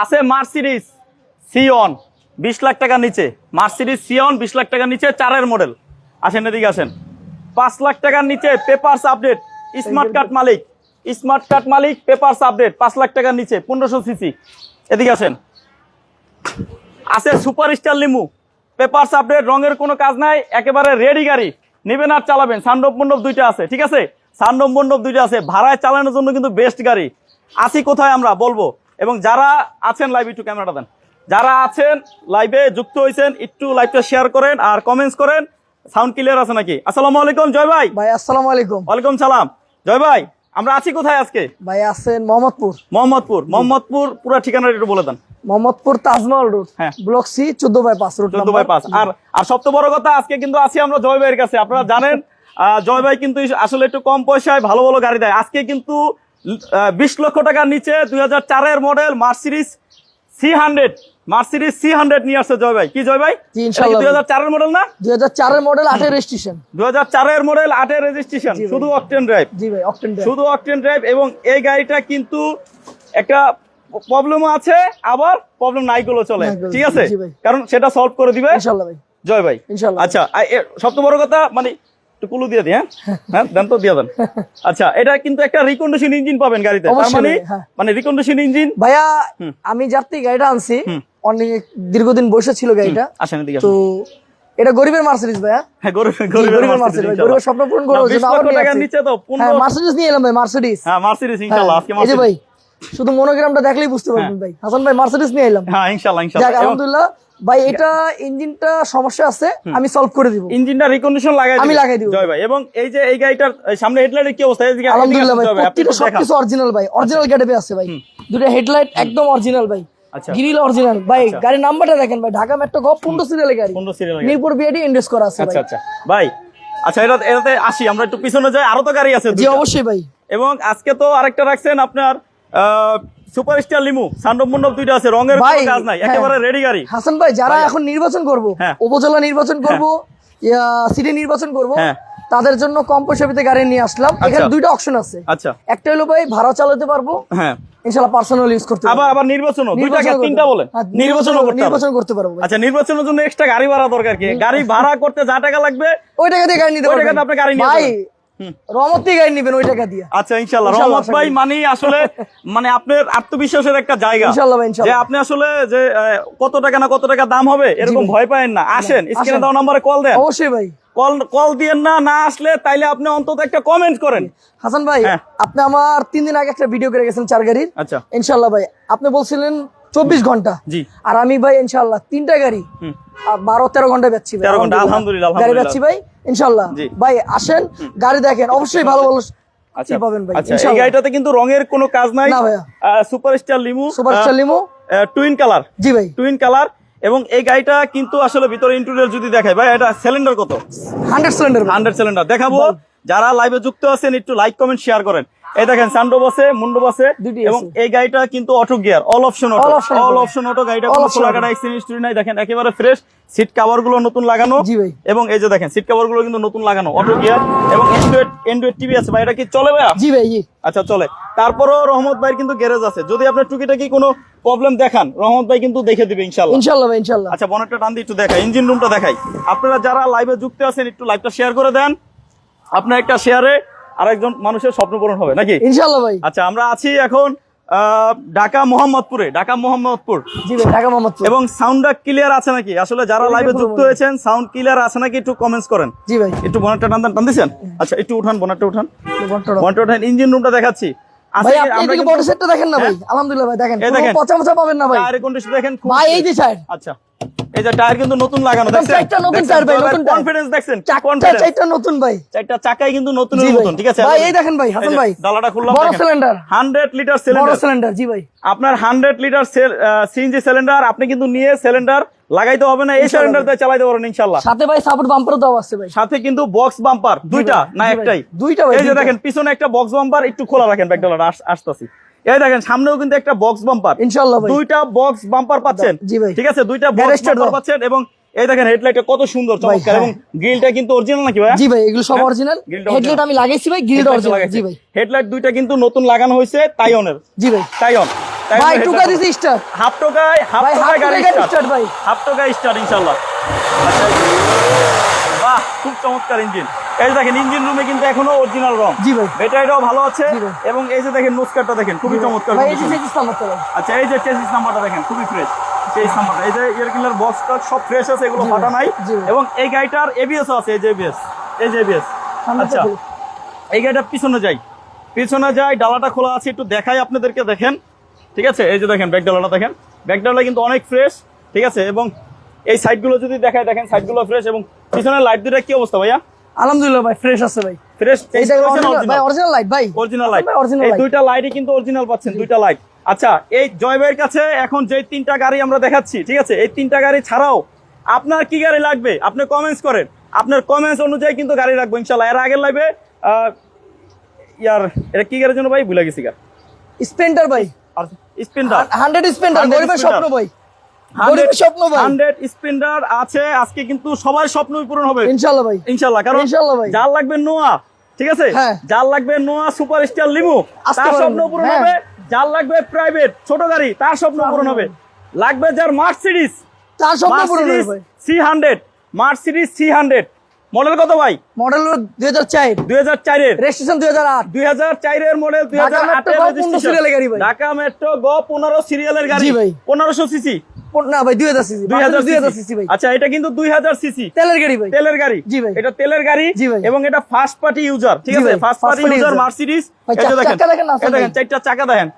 আছে মার্সিডিস সিওন বিশ লাখ টাকার নিচে। মার্সিডিস সিওন বিশ লাখ টাকার নিচে, চারের মডেল। আসেন এদিকে আসেন। পাঁচ লাখ টাকার নিচে, পেপারস আপডেট। স্মার্ট কার্ড মালিক, স্মার্ট কার্ড মালিক, পেপারস আপডেট। পাঁচ লাখ টাকার নিচে, পনেরোশো সিসি। এদিকে আসেন। আছে super star limo. Papers update, রঙের কোনো কাজ নাই, একেবারে রেডি গাড়ি। নেবেন আর চালাবেন। সান্ডব মণ্ডপ দুইটা আছে, ঠিক আছে? সান্ডব মণ্ডপ দুইটা আছে। ভাড়ায় চালানোর জন্য কিন্তু বেস্ট গাড়ি। আসি কোথায় আমরা বলব? এবং যারা আছেন লাইভ একটু ক্যামেরাটা দেন। যারা আছেন লাইভে যুক্ত হয়েছেন একটু লাইভটা শেয়ার করেন আর কমেন্টস করেন সাউন্ড ক্লিয়ার আছে নাকি? আসসালামু আলাইকুম জয় ভাই। ভাই আসসালামু আলাইকুম। ওয়ালাইকুম সালাম। জয় ভাই আমরা আছি কোথায় আজকে? ভাই আছেন মোহাম্মদপুর। মোহাম্মদপুর। মোহাম্মদপুর পুরো ঠিকানাটা একটু বলে দেন। মোহাম্মদপুর তাজমহল রোড হ্যাঁ। ব্লক সি চোদ্দ বাই পাঁচ রোড চোদ্দ বাই পাঁচ। আর আর সবচেয়ে বড় কথা আজকে কিন্তু আছি আমরা জয় ভাইয়ের কাছে। আপনারা জানেন জয় ভাই কিন্তু আসলে একটু কম পয়সায় ভালো ভালো গাড়ি দেয়। আজকে কিন্তু বিশ লক্ষ টাকার নিচে দুই হাজার চারের model Mercedes C hundred Mercedes C hundred নিয়ে আসছে জয় ভাই। কি জয় ভাই? দুই হাজার চারের মডেল না? দুই হাজার চারের মডেল আটের রেজিস্ট্রেশন দুই হাজার চারের মডেল আটের রেজিস্ট্রেশন শুধু অকটেন ড্রাইভ জি ভাই অকটেন শুধু অকটেন ড্রাইভ এবং এই গাড়িটা কিন্তু একটা প্রবলেমও আছে আবার প্রবলেম নাইগুলো চলে। ঠিক আছে? কারণ সেটা সলভ করে দিবে। ভাই। জয় ভাই। আচ্ছা সবচেয়ে বড় কথা মানে একটু কুলু দিয়ে দিই হ্যাঁ? হ্যাঁ দেন তো দিয়ে দেন। আচ্ছা এটা কিন্তু একটা রিকন্ডিশন ইঞ্জিন পাবেন গাড়িতে। তার মানে হ্যাঁ। মানে রিকন্ডিশন ইঞ্জিন ভাইয়া আমি যার থেকে গাড়িটা আনছি অনেক দীর্ঘদিন বসে ছিল গাড়িটা। আসেন এদিকে তো এটা গরিবের মার্সিডিজ ভাইয়া। হ্যাঁ গরিবের গরিবের মার্সিডিজ ভাই। গরিবের স্বপ্ন পূরণ না, করার 20 জন্য লক্ষ নিয়ে টাকার নিচে তো মার্সিডিজ নিয়ে এলাম ভাই মার্সিডিজ হ্যাঁ মার্সিডিজ ইনশাআল্লাহ আজকে এই যে মার্সিডিজ ভাই শুধু মনোগ্রামটা দেখলেই বুঝতে পারবেন ভাই। হাসান ভাই মার্সিডিজ নিয়ে এলাম হ্যাঁ ইনশাআল্লাহ ইনশাআল্লাহ। আলহামদুলিল্লাহ ভাই এটা ইঞ্জিনটা সমস্যা আছে আমি সলভ করে দিব। ইঞ্জিনটা রিকন্ডিশন লাগাই আমি লাগাই দিব। জয় ভাই। এবং এই যে এই গাড়িটার সামনে হেডলাইটের কি অবস্থা? এদিকে আলহামদুলিল্লাহ ভাই প্রত্যেকটা। সবকিছু অরিজিনাল ভাই অরিজিনাল গেটআপে আছে ভাই। দুটো হেডলাইট একদম অরিজিনাল ভাই। আচ্ছা। গ্রিল অরিজিনাল ভাই গাড়ির নাম্বারটা দেখেন ভাই ঢাকা মেট্রো গপ পনেরো সিরিয়ালের গাড়ি। মিরপুর বিআইডি ইন্ডেক্স করা আছে আচ্ছা ভাই। আচ্ছা। ভাই আচ্ছা এটা এটাতে আসি আমরা একটু পিছনে যাই আরও তো গাড়ি আছে জি অবশ্যই ভাই। এবং আজকে তো আরেকটা রাখছেন আপনার সুপার স্টার লিমু সান্ডব মন্ডপ দুইটা আছে রঙের কাজ নাই হ্যাঁ। একেবারে রেডি গাড়ি। হাসান ভাই যারা এখন নির্বাচন করব হ্যাঁ। উপজেলা নির্বাচন করব সিটি নির্বাচন করব হ্যাঁ। তাদের জন্য কম পয়সাতে গাড়ি নিয়ে আসলাম। এখানে আচ্ছা। দুইটা অপশন আছে। আচ্ছা। একটা হলো ভাই ভাড়া চালাতে পারব। হ্যাঁ। ইনশাআল্লাহ পার্সোনাল ইউজ করতে আবার আবার নির্বাচন করতে তিনটা। বলেন। হ্যাঁ, করতে নির্বাচন করতে পারব আচ্ছা নির্বাচনের জন্য এক্সট্রা গাড়ি ভাড়া দরকার কি? গাড়ি ভাড়া করতে যা টাকা লাগবে ওই টাকা দিয়ে গাড়ি নিতে ওই পারবেন। আপনি গাড়ি নিয়ে ভাই। রহমত গাড়ি নিবেন ওই টাকা দিয়ে। আচ্ছা ইনশাল্লাহ ইনশাল্লাহ, রহমত ভাই মানে আসলে মানে আপনার আত্মবিশ্বাসের একটা জায়গা। ইনশাল্লাহ ভাই, যে আপনি আসলে যে কত টাকা না কত টাকা দাম হবে এরকম ভয় পায়েন না। আসেন স্ক্রিনে আসেন। দেওয়া কল দেন। অবশ্যই ভাই। কল কল দিয়েন না না আসলে তাইলে আপনি অন্তত একটা কমেন্ট করেন। হাসান ভাই হ্যাঁ। আপনি আমার তিন দিন আগে একটা ভিডিও করে গেছেন চার গাড়ির আচ্ছা। ইনশাল্লাহ ভাই আপনি বলছিলেন চব্বিশ ঘণ্টা। আর আমি ভাই ইনশাল্লাহ তিনটা গাড়ি বারো তেরো ঘণ্টা বেচছি ভাই। 13 ঘণ্টা, আলহামদুলিল্লাহ, গাড়ি। বেচছি ভাই। ইনশাল্লাহ। ভাই আসেন গাড়ি দেখেন। অবশ্যই ভালো ভালো আচ্ছা। পাবেন ভাই? আচ্ছা এই গাড়িটাতে কিন্তু রঙের কোনো কাজ নাই। না ভাইয়া। Super star limo superstar limo? Twin colour জি ভাই। টুইন কালার এবং এই গাড়িটা কিন্তু আসলে ভিতরে ইন্টেরিয়র যদি দেখায় ভাই এটা সিলিন্ডার কত? হান্ড্রেড সিলিন্ডার হান্ড্রেড সিলিন্ডার দেখাবো। যারা লাইভে যুক্ত আছেন একটু লাইক কমেন্ট শেয়ার করেন। এই দেখেন সান্ডো বসে মুন্ডো বসে এবং এই গাড়িটা কিন্তু auto gear all option auto all option auto গাড়িটা কোনো হিস্টরি নাই। দেখেন একেবারে ফ্রেশ সিট কভারগুলো নতুন লাগানো। জি ভাই। এবং এই যে দেখেন সিট কভারগুলো কিন্তু নতুন লাগানো অটো গিয়ার এবং এন্ড্রয়েড এন্ড্রয়েড টিভি আছে। ভাই এটা কি চলে ভাইয়া? জি ভাই আচ্ছা চলে। তারপরও রহমত ভাইয়ের কিন্তু গ্যারেজ আছে। যদি আপনার টুকিটাকি কোনো প্রবলেম দেখান রহমত ভাই কিন্তু দেখে দিবে ইনশাল্লাহ ইনশাল্লাহ ভাই ইনশাল্লাহ আচ্ছা বনেটটা টান দিয়ে একটু দেখাই ইঞ্জিন রুমটা দেখাই। আপনারা যারা লাইভে যুক্ত আছেন একটু লাইভটা শেয়ার করে দেন। আপনার একটা শেয়ারে আরেকজন মানুষের স্বপ্ন পূরণ হবে নাকি? ইনশাল্লাহ ভাই। আচ্ছা আমরা আছি এখন ঢাকা মোহাম্মদপুরে ঢাকা মোহাম্মদপুর। জি ভাই ঢাকা মোহাম্মদপুর। এবং সাউন্ডটা ক্লিয়ার আছে নাকি? আসলে যারা লাইভে যুক্ত হয়েছেন সাউন্ড ক্লিয়ার আছে নাকি একটু কমেন্টস করেন? জি ভাই। একটু বনেটটা টান টান দিছেন? আচ্ছা একটু উঠান বনেটটা উঠান। বনেটটা উঠান। ইঞ্জিন রুমটা দেখাচ্ছি। ভাই আপনি আমরা এদিকে বড় সেটটা দেখেন না ভাই। আলহামদুলিল্লাহ ভাই দেখেন। এই দেখেন। পচা পাবেন না ভাই। কন্ডিশন দেখেন ভাই এই যে সাইড আচ্ছা। এই যে টায়ার কিন্তু নতুন লাগানো একদম চারটা নতুন টায়ার ভাই, নতুন কনফিডেন্স দেখছেন? কনফিডেন্স চারটা নতুন ভাই। চারটা চাকাই কিন্তু নতুন নতুন ঠিক আছে? ভাই, এই দেখেন ভাই, হাসান ভাই। ডালাটা খুললাম বড় cylinder। 100 লিটার বড় সিলিন্ডার সিলিন্ডার জি ভাই। আপনার 100 লিটার সিএনজি সিলিন্ডার আপনি কিন্তু নিয়ে সিলিন্ডার লাগাইতে হবে না এই সিলিন্ডার দিয়ে চালাইতে পারেন ইনশাআল্লাহ। সাথে ভাই সাপোর্ট বাম্পারও দেওয়া আছে ভাই। সাথে কিন্তু বক্স বাম্পার দুইটা না একটাই? দুইটা ভাই, এই যে দেখেন পিছনে একটা বক্স বাম্পার একটু খোলা রাখেন ব্যাক ডালাটা আসতেছি। এই দেখেন সামনেও কিন্তু একটা বক্স বাম্পার ইনশাআল্লাহ দুইটা বক্স বাম্পার পাচ্ছেন। জি ভাই। ঠিক আছে? দুইটা বক্স বাম্পার পাচ্ছেন এবং এই দেখেন হেডলাইটটা কত সুন্দর চমৎকার হ্যাঁ। এবং গ্রিলটা কিন্তু অরিজিনাল নাকি ভাই জি ভাই এগুলো সব হ্যাঁ? অরিজিনাল হেডলাইট আমি লাগাইছি ভাই গ্রিলটা অরিজিনাল জি ভাই। হেডলাইট দুইটা কিন্তু নতুন লাগানো হয়েছে তাইওনের জি ভাই। তাইওন ভাই টুকা দিছি স্টার হাফ টোকায় হাফ টোকায় গাড়ি স্টার্ট ভাই। হাফ টোকায় স্টার্ট ইনশাআল্লাহ। আচ্ছা খুব চমৎকার ইঞ্জিন। এই যে দেখেন ইঞ্জিন রুমে কিন্তু এখনও অরিজিনাল রং জি ভাই। ব্যাটারিটাও ভালো আছে। এবং এই যে দেখেন নোসকারটা দেখেন খুবই চমৎকার আচ্ছা এই যে চেসিস নাম্বারটা দেখেন খুবই ফ্রেশ নাম্বারটা এই যে এয়ার কিলার বক্সটা সব ফ্রেশ আছে এগুলো ফাটা নাই। এবং এই গাড়িটার এবিএস আছে এই যে এবিএস এই যে এবিএস আচ্ছা এই গাড়িটার পিছনে যাই। পিছনে যাই ডালাটা খোলা আছে একটু দেখাই আপনাদেরকে দেখেন। ঠিক আছে? এই যে দেখেন ব্যাক ডালাটা দেখেন। ব্যাক ডালা কিন্তু অনেক ফ্রেশ ঠিক আছে? এবং এই সাইডগুলো যদি দেখায় দেখেন সাইডগুলো ফ্রেশ এবং পিছনের লাইট দুটা কি অবস্থা ভাইয়া? আলহামদুলিল্লাহ ভাই ফ্রেশ আছে ভাই। ফ্রেশ ভাই অরিজিনাল লাইট ভাই। অরিজিনাল লাইট ভাই এই দুইটা লাইটই কিন্তু অরিজিনাল পাচ্ছেন দুইটা লাইট আচ্ছা এই জয় ভাইয়ের কাছে এখন যে তিনটা গাড়ি আমরা দেখাচ্ছি ঠিক আছে? এই তিনটা গাড়ি ছাড়াও আপনার কি গাড়ি লাগবে? আপনি কমেন্টস করেন। আপনার কমেন্টস অনুযায়ী কিন্তু গাড়ি রাখব ইনশাল্লাহ এর আগের লাগবে ইয়ার এটা কি গাড়ির জন্য ভাই? ভুলে গেছি গা। স্পেন্টার ভাই। আর স্পিন্ডার 100 স্পেন্টার 100 গরিবের স্পেন্টার। স্বপ্ন ভাই গরিবের স্বপ্ন ভাই। হান্ড্রেড স্পিন্ডার আছে আজকে কিন্তু সবার স্বপ্নই পূরণ হবে। ইনশাআল্লাহ ভাই। ইনশাল্লাহ কারণ ইনশাআল্লাহ ভাই। যার লাগবে নোয়া ঠিক আছে। যার লাগবে নোয়া সুপার লিমু তার স্বপ্ন পূরণ। হবে যার লাগবে প্রাইভেট ছোট গাড়ি তার স্বপ্ন পূরণ হবে। লাগবে যার মার্সিডিস। তার স্বপ্ন পূরণ হবে C hundred Mercedes C hundred. Model কত ভাই? মডেল হলো 2004 দুই হাজার চারের। রেজিস্ট্রেশন 2008 দুই হাজার চারের মডেল দুই হাজার মেট্রো আটের গ পনেরো সিরিয়ালের গাড়ি ভাই। ঢাকা মেট্রো গ পনেরো সিরিয়ালের গাড়ি ভাই। পনেরোশো সিসি। না ভাই 2000 সিসি 2000 সিসি। ভাই। আচ্ছা এটা কিন্তু দুই হাজার সিসি। তেলের গাড়ি ভাই। তেলের গাড়ি। জি ভাই। এটা তেলের গাড়ি এবং এটা ফার্স্ট পার্টি ইউজার ঠিক আছে? First party user user। এটা দেখেন চাকা দেখেন না, এটা দেখেন চারটা চাকা দেখেন।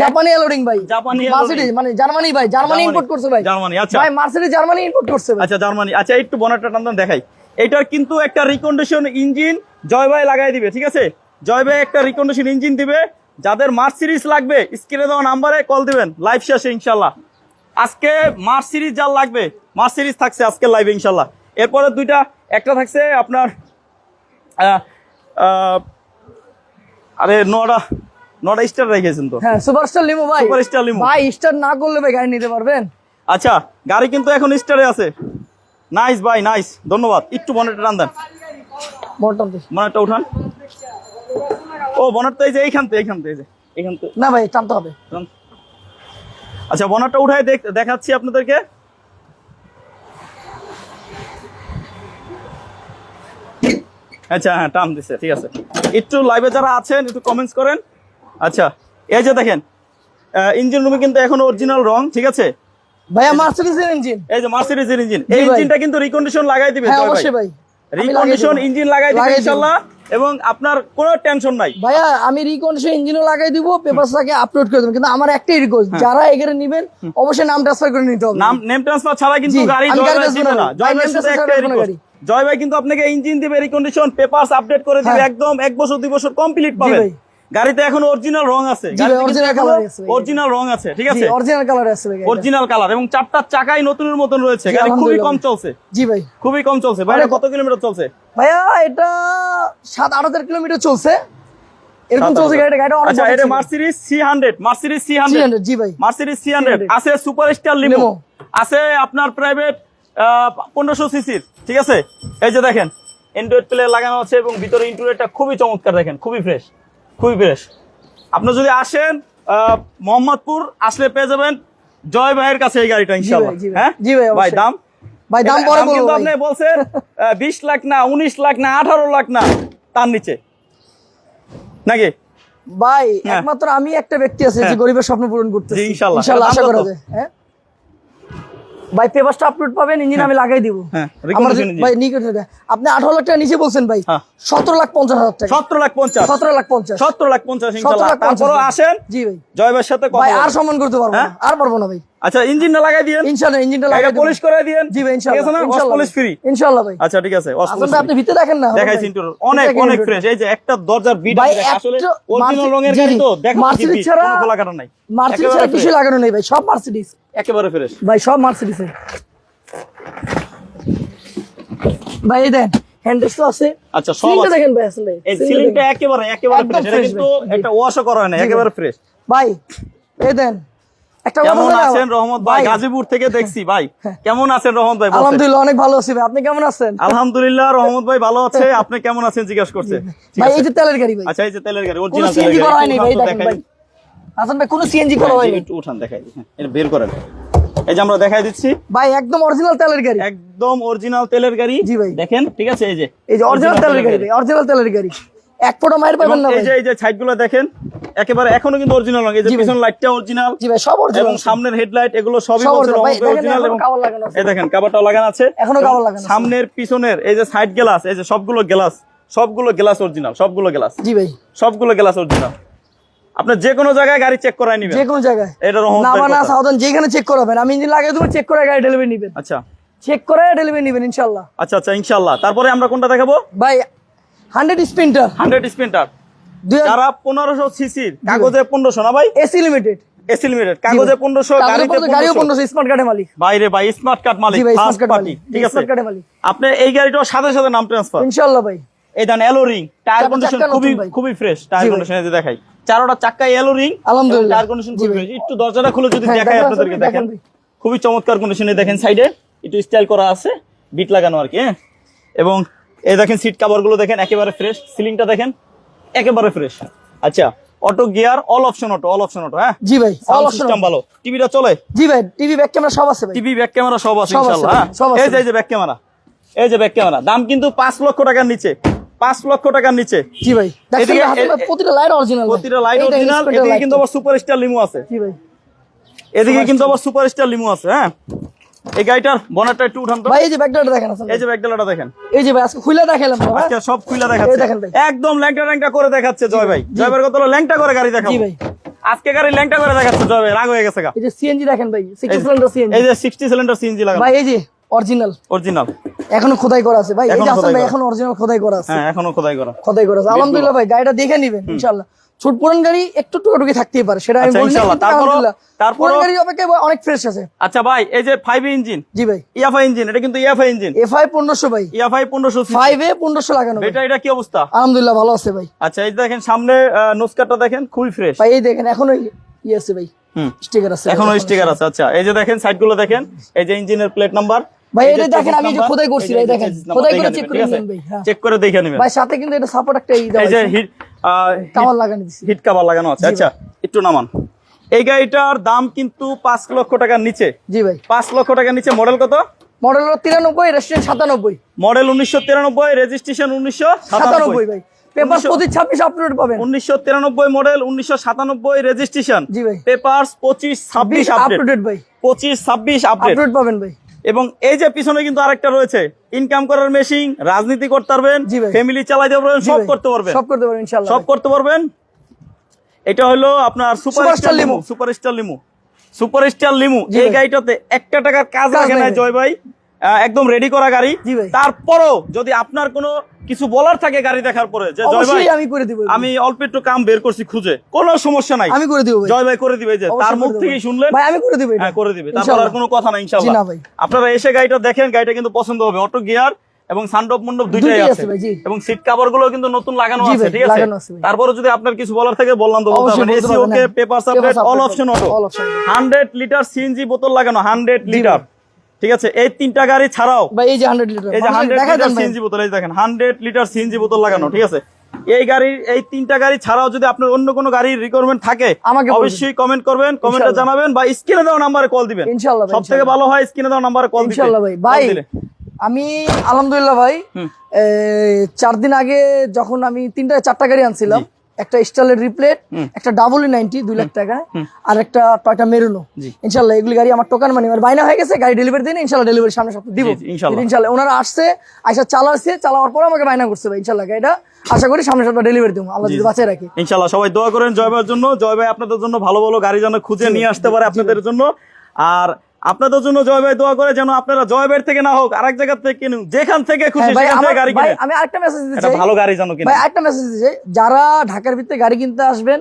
জাপানি এলোডিং ভাই। জাপানি মার্সিডিজ মানে জার্মানি ভাই জার্মানি জার্মানি। ইম্পোর্ট করছে ভাই। জার্মানি, আচ্ছা। ভাই মার্সিডিজ জার্মানি ইম্পোর্ট করছে ভাই। আচ্ছা জার্মানি আচ্ছা একটু টান দেখাই। এটার কিন্তু একটা রিকন্ডিশন ইঞ্জিন জয় ভাই লাগাই দিবে ঠিক আছে? জয় ভাই একটা রিকন্ডিশন ইঞ্জিন দিবে। যাদের মার্সিডিস লাগবে স্ক্রিনে দেওয়া নাম্বারে কল দিবেন। লাইভ শেষে ইনশাল্লাহ আজকে মার সিরিজ যার লাগবে মার সিরিজ থাকছে আজকে লাইভে ইনশাল্লাহ। এরপরে দুইটা একটা থাকছে আপনার আরে নটা নটা স্টার রেখেছেন তো? হ্যাঁ সুপারস্টার লিমো ভাই। Superstar limo। ভাই স্টার না করলে ভাই গাড়ি নিতে পারবেন? আচ্ছা গাড়ি কিন্তু এখন স্টারে আছে। নাইস ভাই নাইস ধন্যবাদ। একটু বনেটটা টান দেন। বনেটটা উঠান। ও বনেট তো এই যে এইখান থেকে এইখান থেকে এইখান থেকে। না ভাই টানতে হবে। আচ্ছা বনেটটা উঠাই দেখাচ্ছি আপনাদেরকে। আচ্ছা হ্যাঁ টান দিছে ঠিক আছে। একটু লাইভে যারা আছেন একটু কমেন্টস করেন। আচ্ছা এই যে দেখেন ইঞ্জিন রুমে কিন্তু এখন অরিজিনাল রং ঠিক আছে? ভাইয়া মার্সিডিজের ইঞ্জিন এই যে মার্সিডিজের ইঞ্জিন এই ইঞ্জিনটা কিন্তু রিকন্ডিশন লাগাই দিবে হ্যাঁ ভাই। অবশ্যই ভাই। রিকন্ডিশন। ইঞ্জিন লাগাই দিবে লাগাই ইনশাআল্লাহ এবং আপনার কোনো টেনশন নাই। ভাইয়া আমি রিকন্ডিশন ইঞ্জিনও লাগাই দিব পেপারসটাকে আপলোড করে দেবেন কিন্তু আমার একটাই রিকোয়েস্ট যারা এখানে নেবেন অবশ্যই নাম ট্রান্সফার করে নিতে হবে। নাম নেম ট্রান্সফার ছাড়া কিন্তু গাড়ি জয় দিবে না। জয় শুধু একটাই রিকোয়েস্ট জয় ভাই কিন্তু আপনাকে ইঞ্জিন দিবে রিকন্ডিশন পেপারস আপডেট করে দিবে হ্যাঁ। একদম এক বছর দুই বছর কমপ্লিট পাবেন। গাড়িতে এখন অরিজিনাল রং আছে। অরিজিনাল রং আছে ঠিক আছে? অরিজিনাল কালার আছে অরিজিনাল কালার এবং চারটা চাকাই নতুনের মতন রয়েছে। গাড়ি খুবই কম চলছে। জি ভাই। খুবই কম চলছে। ভাই কত কিলোমিটার চলছে? ভাইয়া এটা সাত আট হাজার কিলোমিটার চলছে। এরকম চলছে গাড়িটা গাড়িটা অনেক আচ্ছা এটা Mercedes C hundred Mercedes C 300 hundred জি ভাই। মার্সিডিজ সি হান্ড্রেড 300 আছে সুপারস্টার লিমো Limo। আছে আপনার প্রাইভেট পনেরোশো সিসির ঠিক আছে? এই যে দেখেন এন্ড্রয়েড প্লে লাগানো আছে এবং ভিতরে ইন্টেরিয়রটা খুবই চমৎকার দেখেন খুবই ফ্রেশ খুবই ফ্রেশ আপনি যদি আসেন মোহাম্মদপুর আসলে পেয়ে যাবেন জয় ভাইয়ের কাছে এই গাড়িটা ইনশাআল্লাহ। হ্যাঁ? জি ভাই, ভাই দাম? ভাই দাম পরে কিন্তু বলব আপনি ভাই। বলছেন বিশ লাখ না উনিশ লাখ না আঠারো লাখ না তার নিচে। নাকি? ভাই হ্যাঁ। একমাত্র আমি একটা ব্যক্তি আছে যে হ্যাঁ। গরিবের স্বপ্ন পূরণ করতে জি, ইনশাল্লাহ। ইনশাল্লাহ আশা করা যায়। হ্যাঁ? ভাই পেপারটা আপলোড পাবেন ইঞ্জিন আমি লাগাই দিব। হ্যাঁ। ভাই নিকট আপনি আঠারো লাখ টাকা নিচে বলছেন ভাই হ্যাঁ। সতেরো লাখ পঞ্চাশ হাজার টাকা। সতেরো লাখ পঞ্চাশ। সতেরো লাখ পঞ্চাশ। সতেরো লাখ পঞ্চাশ তারপরও আসেন। জি ভাই। জয় ভাইয়ের সাথে ভাই আর সম্মান করতে পারব না। হ্যাঁ? আর পারব না ভাই। আচ্ছা ইঞ্জিন না লাগাই দিয়েন। ইনশাল্লাহ ইঞ্জিনটা লাগাই পলিশ করে দিয়েন। জি ভাই ঠিক আছে না? ইনশাল্লাহ পলিশ ফ্রি ইনশাল্লাহ ভাই। আচ্ছা ঠিক আছে আসলে আপনি ভিতরে দেখেন না দেখাই ভাই। সিন্টুর অনেক অনেক ফ্রেশ এই যে একটা দরজার বিট আসলে অরিজিনাল রঙের গাড়ি তো। দেখো মার্সিডিজ ছাড়া- কোনো খোলা নাই। মার্সিডিজ ছাড়া কিছু লাগানো নেই ভাই সব মার্সিডিজ একেবারে ফ্রেশ ভাই সব ভাই দেন আছে। আচ্ছা সব আছে। দেখেন ভাই আসলে। এই সিলিংটা একেবারে একেবারে ফ্রেশ এটা কিন্তু একটা ওয়াশও করা হয় না একেবারে ফ্রেশ ভাই এই দেন একটা কেমন আছেন রহমত ভাই? গাজীপুর থেকে দেখছি ভাই। কেমন আছেন রহমত ভাই বলছেন। আলহামদুলিল্লাহ অনেক ভালো আছি ভাই। আপনি কেমন আছেন? আলহামদুলিল্লাহ রহমত ভাই ভালো আছে। আপনি কেমন আছেন জিজ্ঞাসা করছে। ভাই এই যে তেলের গাড়ি ভাই। আচ্ছা এই যে তেলের গাড়ি অরিজিনাল সিএনজি করা ভাই দেখেন ভাই। হাসান ভাই কোনো সিএনজি করা হয়নি। একটু উঠান দেখাই দিই। হ্যাঁ, এটা বের করেন। এই যে আমরা দেখাই দিচ্ছি। ভাই একদম অরিজিনাল তেলের গাড়ি। একদম অরিজিনাল তেলের গাড়ি। জি ভাই। দেখেন ঠিক আছে এই যে। এই যে অরিজিনাল তেলের গাড়ি ভাই অরিজিনাল তেলের গাড়ি। এক ফোটা মায়ের পাবেন না এই যে এই যে দেখেন একেবারে এখনও কিন্তু অরিজিনাল এই যে লাইটটা অরিজিনাল জি ভাই সব এবং সামনের হেডলাইট এগুলো সবই অরিজিনাল এবং লাগানো আছে। এই দেখেন কাভারটাও লাগানো আছে। এখনও cover লাগানো সামনের পিছনের এই যে সাইড গ্লাস এই যে সবগুলো গ্লাস সবগুলো গ্লাস অরিজিনাল সবগুলো গ্লাস জি ভাই। সবগুলো গ্লাস অরিজিনাল আপনি যে কোনো জায়গায় গাড়ি চেক করাই নিবেন। যে কোনো জায়গায়। এটা রহমত না না সাউদান যেখানে চেক করাবেন। আমি ইঞ্জিন লাগিয়ে দেবো চেক করে গাড়ি ডেলিভারি নেবেন। আচ্ছা। চেক করে ডেলিভারি নেবেন ইনশাল্লাহ আচ্ছা আচ্ছা ইনশাল্লাহ তারপরে আমরা কোনটা দেখাবো? ভাই হান্ড্রেড স্পিন্টার হান্ড্রেড স্পিন্টার দুই যারা পনেরোশো সিসির কাগজে পনেরোশো না ভাই? এসি লিমিটেড এসি লিমিটেড কাগজে পনেরোশো গাড়িতে গাড়িও পনেরোশো। পনেরোশো স্মার্ট কার্ডের মালিক। বাইরে ভাই স্মার্ট কার্ড মালিক ফার্স্ট পার্টি ঠিক আছে? card এর মালিক। আপনি এই গাড়িটার সাথে সাথে নাম ট্রান্সফার ইনশাল্লাহ ভাই। এই দেন এলো রিং টায়ার কন্ডিশন খুবই খুবই ফ্রেশ টায়ার। কন্ডিশন যে দেখাই। চারোটা চাক্কা এলো রিং আলহামদুলিল্লাহ। টায়ার কন্ডিশন খুবই একটু দরজাটা খুলে যদি হ্যাঁ, দেখাই আপনাদেরকে দেখেন খুবই চমৎকার কন্ডিশনে দেখেন সাইডে একটু স্টাইল করা আছে বিট লাগানো আর কি হ্যাঁ? এবং এই দেখেন সিট কভারগুলো দেখেন একেবারে ফ্রেশ সিলিংটা দেখেন একেবারে ফ্রেশ আচ্ছা auto gear all option auto all option auto হ্যাঁ? জি ভাই অল অপশন সিস্টেম ভালো। টিভিটা চলে? জি ভাই টিভি ব্যাক ক্যামেরা সব আছে ভাই। টিভি ব্যাক ক্যামেরা সব আছে ইনশাআল্লাহ হ্যাঁ? এই যে এই যে ব্যাক ক্যামেরা এই যে ব্যাক ক্যামেরা দাম কিন্তু পাঁচ লক্ষ টাকার নিচে। পাঁচ লক্ষ টাকার নিচে। জি ভাই ভাই, ভাই, প্রতিটা লাইট অরিজিনাল প্রতিটা লাইট অরিজিনাল এদিকে কিন্তু আবার সুপারস্টার লিমু আছে। জি ভাই। এদিকে কিন্তু আবার সুপারস্টার লিমু আছে হ্যাঁ? এই গাড়িটার বনেটটা একটু উঠান তো। ভাই এই যে ব্যাকডাটা দেখেন এই যে ব্যাকডালাটা দেখেন। এই যে ভাই আজকে খুলে দেখাইলাম তো, হ্যাঁ? আজকে সব খুলে দেখাচ্ছে। একদম ল্যাংটা ল্যাংটা করে দেখাচ্ছে জয় ভাই জয় ভাইয়ের কত ল্যাংটা করে গাড়ি দেখাবো। জি ভাই। আজকে গাড়ি ল্যাংটা করে দেখাচ্ছে জয় ভাই রাগ হয়ে গেছে গা। এই যে সিএনজি দেখেন ভাই সিক্সটি সিলিন্ডার সিএনজি এই যে সিক্সটি সিলিন্ডার সিএনজি লাগানো। ভাই এই যে অরিজিনাল অরিজিনাল এখনও খোদাই করা আছে। ভাই এই যে এখনও হাসান ভাই এখন অরিজিনাল খোদাই করা আছে। হ্যাঁ এখনও খোদাই করা। খোদাই করা আছে। আলহামদুলিল্লাহ ভাই গাড়িটা দেখে নিবেন ইনশাআল্লাহ। ছোট পুরান গাড়ি একটু টুকাটুকি থাকতেই পারে সেটা আমি আচ্ছা, বলি তারপরও- পুরান গাড়ি অপেক্ষায় অনেক ফ্রেশ আছে। আচ্ছা ভাই এই যে ফাইভ ইঞ্জিন জি ভাই। ইয়াফা ইঞ্জিন এটা কিন্তু ইয়াফা ইঞ্জিন এফআই পনেরোশো ভাই। ইয়াফাই পনেরোশো ফাইভ এ পনেরোশো লাগানো ভাই। এটা এটা কি অবস্থা? আলহামদুলিল্লাহ ভালো আছে ভাই। আচ্ছা এই যে দেখেন সামনে নোসকারটা দেখেন খুবই ফ্রেশ ভাই এই দেখেন এখনও ই আছে ভাই। হুম। স্টিকার আছে। এখনও স্টিকার আছে। আচ্ছা এই যে দেখেন সাইডগুলো দেখেন। এই যে ইঞ্জিনের প্লেট নাম্বার ভাই, এটা দেখেন, আমি যে খোদাই করছি, এই দেখেন। খোদাই করে check করে নিবেন ভাই। চেক করে দেখে নেবেন। ভাই সাথে কিন্তু এটা সাপোর্ট একটা এই যে হিট কাভার লাগানো হিট কাভার লাগানো আছে। আচ্ছা একটু নামান। এই গাড়িটার দাম কিন্তু পাঁচ লক্ষ টাকার নিচে। জি ভাই। পাঁচ লক্ষ টাকার নিচে মডেল কত? মডেল তিরানব্বই সাতানব্বই। মডেল উনিশশো তিরানব্বই রেজিস্ট্রেশন উনিশশো সাতানব্বই। ভাই। পেপার ছাব্বিশ আপলোড পাবেন। উনিশশো তিরানব্বই মডেল উনিশশো সাতানব্বই রেজিস্ট্রেশন জি ভাই। পেপারস পঁচিশ ছাব্বিশ আপডেট ভাই। পঁচিশ ছাব্বিশ আপডেট পাবেন ভাই। এবং এই যে পিছনে কিন্তু আরেকটা রয়েছে। ইনকাম করার মেশিন রাজনীতি করতে পারবেন ফ্যামিলি চালাইতে পারবেন সব করতে পারবেন। সব করতে পারবেন ইনশাআল্লাহ সব করতে পারবেন। এটা হলো আপনার superstar limo. Superstar super star limo. Superstar limo. এই গাড়িটাতে একটা টাকার কাজ লাগে না। জয় ভাই। একদম রেডি করা গাড়ি। তারপরও যদি আপনার কোনো কিছু বলার থাকে গাড়ি দেখার পরে যে জয় ভাই আমি করে দিব আমি অল্প একটু কাম বের করছি খুঁজে কোনো সমস্যা নাই। আমি করে দিব জয় ভাই করে দিবে যে তার মুখ থেকেই শুনলেন? ভাই আমি করে দিব হ্যাঁ করে দিবে। তারপর আর কোনো কথা নাই জি ইনশাআল্লাহ না ভাই। আপনারা এসে গাড়িটা দেখেন গাড়িটা কিন্তু পছন্দ হবে। অটো গিয়ার এবং সানডপ মন্ডপ দুইটাই আছে। এবং সিট কভারগুলো কিন্তু নতুন লাগানো আছে ঠিক আছে? তারপরে যদি আপনার কিছু বলার থাকে বললাম তো AC okay. Paper sublet all option auto all option auto। 100 litre CNG বোতল লাগানো 100 লিটার ঠিক আছে এই তিনটা গাড়ি ছাড়াও এই যে হান্ড্রেড লিটার এই যে 100 লিটার সিএনজি বোতল এই দেখেন 100 লিটার সিএনজি বোতল লাগানো ঠিক আছে? এই গাড়ি এই তিনটা গাড়ি ছাড়াও যদি আপনার অন্য কোনো গাড়ির রিকোয়ারমেন্ট থাকে আমাকে অবশ্যই কমেন্ট করবেন কমেন্টে জানাবেন বা স্ক্রিনে দেওয়া নাম্বারে কল দিবেন। ইনশাআল্লাহ সব থেকে ভালো হয় স্ক্রিনে দেওয়া নাম্বারে কল দিবেন ইনশাআল্লাহ ভাই। ভাই আমি আলহামদুলিল্লাহ ভাই চার দিন আগে যখন আমি তিনটা চারটা গাড়ি আনছিলাম একটা স্টাইলের রিপ্লেট একটা ডাবল নাইনটি দুই লাখ টাকা আর একটা টয়টা মেরুনো ইনশাল্লাহ এগুলি গাড়ি আমার টোকান মানি আমার বাইনা হয়ে গেছে গাড়ি ডেলিভারি দিন ইনশাল্লাহ ডেলিভারি সামনে সপ্তাহে দিব। ইনশাল্লাহ ওনারা আসছে আইসা চালাচ্ছে চালাওয়ার পর আমাকে বাইনা করছে ভাই ইনশাল্লাহ গাড়িটা। আশা করি সামনে সপ্তাহে ডেলিভারি দেবো আল্লাহ যদি বাঁচায় রাখি। ইনশাল্লাহ সবাই দোয়া করেন জয় ভাইয়ের জন্য জয় ভাই আপনাদের জন্য ভালো ভালো গাড়ি যেন খুঁজে নিয়ে আসতে পারে আপনাদের জন্য। আর আপনাদের জন্য জয় ভাই দোয়া করে যেন আপনারা জয় ভাইয়ের থেকে না হোক আরেক জায়গা থেকে কিনুন যেখান থেকে খুশি হ্যাঁ, সেখান থেকে গাড়ি ভাই কিনে। আমি আরেকটা মেসেজ দিতে চাই। ভালো গাড়ি যেন কিনে। ভাই একটা মেসেজ দিতে যারা ঢাকার ভিতরে গাড়ি কিনতে আসবেন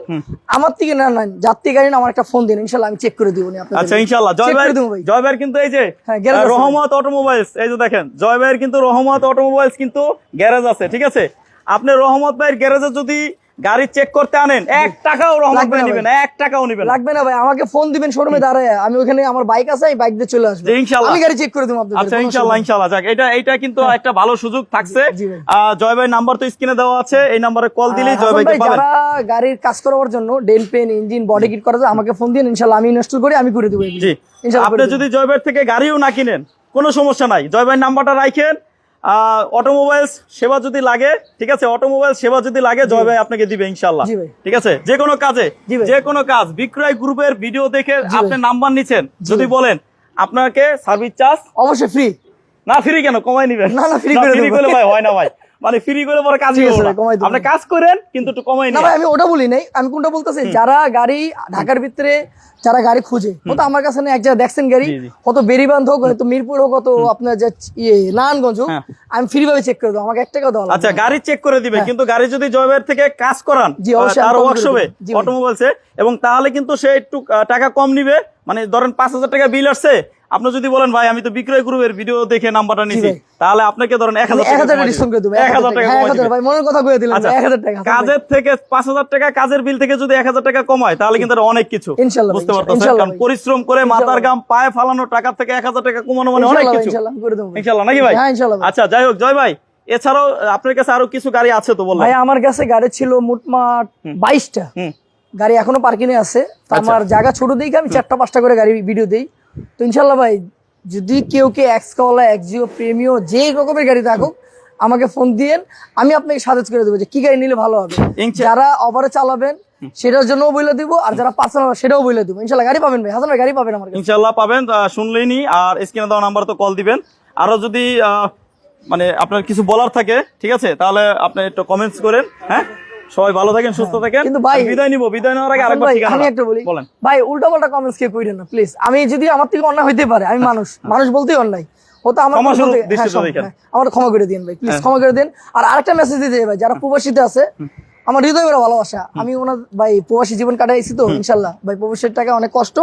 আমার থেকে না না যাত্রী গাড়ি না আমার একটা ফোন দিন ইনশাল্লাহ আমি চেক করে দিব নি আপনাদের আচ্ছা ইনশাআল্লাহ জয় ভাই ভাই। জয় ভাইয়ের কিন্তু এই যে হ্যাঁ, রহমত অটোমোবাইলস এই যে দেখেন জয় ভাইয়ের কিন্তু রহমত অটোমোবাইলস কিন্তু গ্যারেজ আছে ঠিক আছে? আপনি রহমত ভাইয়ের গ্যারেজে যদি গাড়ি চেক করতে আনেন এক টাকাও লাগবে ভাই নিবেন ভাই। এক টাকাও নিবেন লাগবে না ভাই আমাকে ফোন দিবেন শোরুমে দাঁড়ায় আমি ওখানে আমার বাইক আছে আমি বাইক দিয়ে চলে আসব। জি, ইনশাল্লাহ। আমি গাড়ি চেক করে দেবো আপনাদের আচ্ছা কোনো ইনশাল্লাহ ইনশাল্লাহ। যাক এটা এটা কিন্তু একটা ভালো সুযোগ থাকছে। জয় ভাই নাম্বার তো স্ক্রিনে দেওয়া আছে এই নাম্বারে কল দিলেই জয় ভাইকে ভাই, পাবেন। যারা গাড়ির কাজ করার জন্য ডেল পেন ইঞ্জিন বডি কিট করা আমাকে ফোন দিন ইনশাল্লাহ আমি ইনস্টল করে আমি করে দেবো জি। আপনি যদি জয় ভাইয়ের থেকে গাড়িও না কিনেন কোনো সমস্যা নাই। জয় ভাইয়ের নাম্বারটা রাখেন অটোমোবাইলস সেবা যদি লাগে ঠিক আছে অটোমোবাইল সেবা যদি লাগে জয় ভাই। আপনাকে দিবে ইনশাল্লাহ ঠিক আছে? যে কোনো কাজে যে কোনো কাজ বিক্রয় গ্রুপের ভিডিও দেখে আপনি নাম্বার নিচ্ছেন যদি বলেন আপনাকে সার্ভিস চার্জ অবশ্যই ফ্রি না ফ্রি কেন? কমাই নিবেন। না, না, ফ্রি করে। ভাই হয় না ভাই। মানে ফ্রি করে পরে কাজ। আপনি কাজ করেন কিন্তু একটু কমাই না আমি ওটা বলি নাই আমি কোনটা বলতেছি যারা গাড়ি ঢাকার ভিতরে যারা গাড়ি খুঁজে ও আমার কাছে না এক জায়গায় দেখছেন গাড়ি। কত বেরিবান্ধ হোক হয়তো মিরপুর হোক কত আপনার যে ইয়ে নারায়ণগঞ্জ হোক হ্যাঁ। আমি ফ্রি ভাবে চেক করে দেবো আমাকে এক টাকা দেওয়া আচ্ছা গাড়ি চেক করে দিবে কিন্তু গাড়ি যদি জয়বের থেকে কাজ করান হ্যাঁ। তার ওয়ার্কশপে। অটোমোবাইলসে এবং তাহলে কিন্তু সে একটু টাকা কম নিবে মানে ধরেন পাঁচ হাজার টাকা বিল আসছে আপনি যদি বলেন ভাই আমি তো বিক্রয় গ্রুপের ভিডিও দেখে নাম্বারটা নিছি তাহলে আপনাকে ধরেন এক হাজার টাকা ডিসকাউন্ট করে দেবো। এক হাজার টাকা ভাই মনের কথা কয়ে দিলাম আচ্ছা এক হাজার টাকা। কাজের থেকে পাঁচ হাজার টাকা কাজের বিল থেকে যদি এক হাজার টাকা কমায় তাহলে কিন্তু অনেক কিছু। বুঝতে পারতেছেন? কারণ পরিশ্রম করে মাথার গাম পায়ে ফালানো টাকা থেকে এক হাজার টাকা কমানো মানে অনেক কিছু। ভাই। ইনশাল্লাহ নাকি ভাই? হ্যাঁ ইনশাল্লাহ আচ্ছা যাই হোক জয় ভাই। এছাড়াও আপনার কাছে আরও কিছু গাড়ি আছে তো বললেন ভাই আমার কাছে গাড়ি ছিল মোটমাট বাইশটা। হুম। গাড়ি এখনও পার্কিং এ আছে। তো আচ্ছা। আমার জায়গা ছোট দিই আমি চারটা পাঁচটা করে গাড়ি ভিডিও দিই। তো ইনশাল্লাহ ভাই যদি কেউ কে এক্স কলা এক্সিও প্রেমিও যে রকমের গাড়ি থাকুক আমাকে ফোন দিয়েন আমি আপনাকে সাজেস্ট করে দেবো যে কি গাড়ি নিলে ভালো হবে। যারা ওভারে চালাবেন সেটার জন্যও বলে দিব আর যারা পার্সোনাল সেটাও বলে দিব। ইনশাল্লাহ গাড়ি পাবেন ভাই হাসান গাড়ি পাবেন আমার ইনশাল্লাহ পাবেন আহ, শুনলেইনি আর স্ক্রিনে দেওয়া নাম্বার তো কল দিবেন। আরও যদি মানে আপনার কিছু বলার থাকে ঠিক আছে? তাহলে আপনি একটু কমেন্টস করেন হ্যাঁ? সবাই ভালো থাকেন সুস্থ থাকেন। কিন্তু ভাই- বিদায় নিব বিদায় নেওয়ার আগে আরেকবার ঠিকানা আমি একটা বলি। বলেন। ভাই উল্টা পাল্টা কমেন্টস কেউ করেন না প্লিজ আমি যদি আমার থেকে অন্যায় হইতে পারে আমি মানুষ। মানুষ বলতেই অন্যায়। আমার হ্যাঁ। হ্যাঁ, আমার ক্ষমা করে দিন ভাই প্লিজ ক্ষমা করে দিন। আর আরেকটা মেসেজ দিতে ভাই যারা প্রবাসীতে আছে আমার হৃদয় ভালোবাসা। আমি ওনার ভাই প্রবাসী জীবন কাটাইছি তো ইনশাল্লাহ। ভাই প্রবাসীর টাকা অনেক কষ্ট।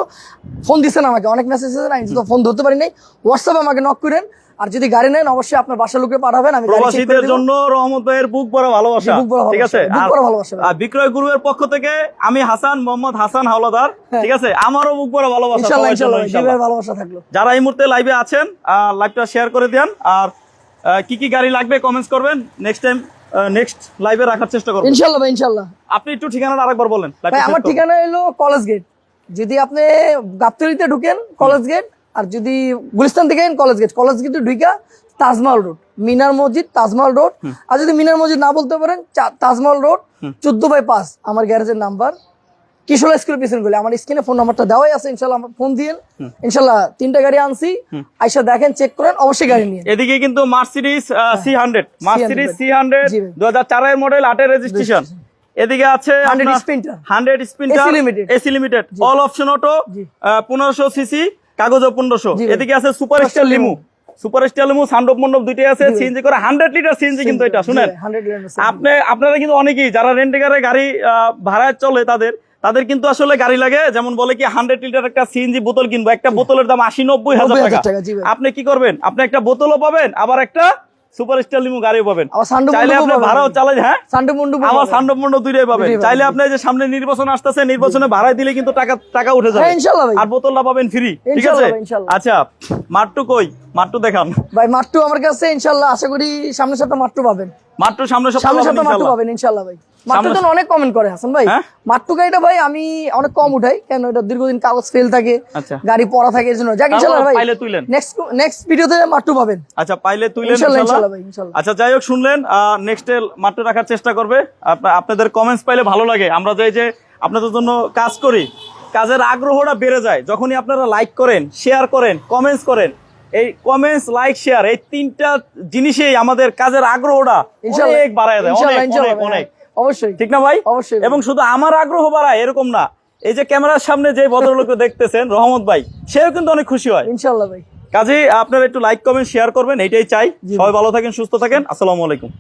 ফোন দিচ্ছেন আমাকে অনেক মেসেজ দিচ্ছেন আমি তো ফোন ধরতে পারি নাই। হোয়াটসঅ্যাপে আমাকে নক করেন। আর যদি গাড়ি নেন অবশ্যই আপনার বাসার লোকে পাঠাবেন আমি প্রবাসীদের জন্য রহমত ভাইয়ের বুক বড় ভালোবাসা ঠিক আছে? বুক ভরা ভালোবাসা আর বিক্রয় গ্রুপের পক্ষ থেকে আমি হাসান মোহাম্মদ হাসান হাওলাদার ঠিক আছে? আমারও বুক বড় ভালোবাসা হ্যাঁ। ইনশাল্লাহ। ভাই ভালোবাসা থাকল। যারা এই মুহূর্তে লাইভে আছেন লাইভটা শেয়ার করে দেন আর কি কি গাড়ি লাগবে কমেন্টস করবেন নেক্সট টাইম নেক্সট লাইভে রাখার চেষ্টা করবেন ইনশাল্লাহ ভাই ইনশাল্লাহ। আপনি একটু ঠিকানাটা আরেকবার বলেন ভাই আমার ঠিকানা এলো কলেজ গেট যদি আপনি গাবতলিতে ঢুকেন কলেজ গেট আর যদি গুলিস্তান থেকে কলেজ গেট কলেজ গেটে ঢুকা তাজমহল রোড মিনার মসজিদ তাজমহল রোড আর যদি মিনার মসজিদ না বলতে পারেন তাজমহল রোড চোদ্দ বাই পাঁচ আমার গ্যারেজের নাম্বার কিশোর স্কুলের পিছনে গলি আমার স্ক্রিনে ফোন নাম্বারটা দেওয়াই আছে ইনশাল্লাহ আমার ফোন দিয়েন। ইনশাল্লাহ তিনটা গাড়ি আনছি আইসা দেখেন চেক করেন অবশ্যই গাড়ি নিয়ে। এদিকে কিন্তু Mercedes C hundred Mercedes C hundred দু হাজার চারের মডেল আটের রেজিস্ট্রেশন এদিকে আছে 100 Sprinter hundred Sprinter AC limited। AC limited all option auto cc কাগজ পনেরোশো। এদিকে আছে super star limo super limo সান্ডপ মন্ডপ দুইটাই আছে সিএনজি করে হান্ড্রেড লিটার সিএনজি কিন্তু এটা শুনেন। আপনি আপনারা কিন্তু অনেকেই যারা রেন্টেকারে গাড়ি ভাড়ায় চলে তাদের তাদের কিন্তু আসলে গাড়ি লাগে যেমন বলে কি হান্ড্রেড লিটার একটা সিএনজি বোতল কিনবো একটা বোতলের দাম আশি নব্বই হাজার টাকা। আপনি কি করবেন? আপনি একটা বোতলও পাবেন আবার একটা সুপার স্টার লিমু গাড়ি পাবেন। চাইলে আপনি ভাড়াও চালাই হ্যাঁ? আমার সান্ডব মন্ড দুইটাই পাবেন। চাইলে। আপনি যে সামনে নির্বাচন আসতেছে নির্বাচনে ভাড়ায় দিলে কিন্তু টাকা টাকা উঠে যাবে। হ্যাঁ আর বোতলটা পাবেন ফ্রি ঠিক আছে। আচ্ছা মাট্টু কই? মাট্টু দেখান। ভাই মাট্টু আমার কাছে ইনশাল্লাহ আশা করি সামনের সপ্তাহে মাট্টু পাবেন। মাট্টু সপ্তাহে সামনের পাবেন সপ্তাহে মাট্টু পাবেন ইনশাল্লাহ ভাই। মাট্টু তো অনেক কমেন্ট করে হাসান ভাই। হ্যাঁ? মাট্টু গাড়িটা ভাই আমি অনেক কম উঠাই কেন এটা দীর্ঘদিন কাগজ ফেল থাকে আচ্ছা। গাড়ি পড়া থাকে যাক ইনশাল্লাহ ভাই। পাইলে তুইলেন। নেক্সট নেক্সট ভিডিওতে মাট্টু পাবেন। আচ্ছা পাইলে তুইলেন ইনশাল্লাহ ভাই ইনশাল্লাহ। আচ্ছা যাই হোক শুনলেন নেক্সট মাঠে রাখার চেষ্টা করবে। আপনাদের কমেন্টস পাইলে ভালো লাগে। আমরা যে যে আপনাদের জন্য কাজ করি কাজের আগ্রহটা বেড়ে যায়। যখনই আপনারা লাইক করেন শেয়ার করেন কমেন্টস করেন এই কমেন্টস লাইক শেয়ার এই তিনটা জিনিসেই আমাদের কাজের আগ্রহটা অনেক বাড়ায় দেয় অনেক অনেক অনেক। অবশ্যই। ঠিক না ভাই? অবশ্যই এবং শুধু আমার আগ্রহ বাড়ায় এরকম না। এই যে ক্যামেরার সামনে যে ভদ্রলোক দেখতেছেন রহমত ভাই সেও কিন্তু অনেক খুশি হয়। ইনশাল্লাহ ভাই। কাজে আপনারা একটু লাইক কমেন্ট শেয়ার করবেন এটাই চাই। সবাই ভালো থাকেন সুস্থ থাকেন। আসসালামু আলাইকুম।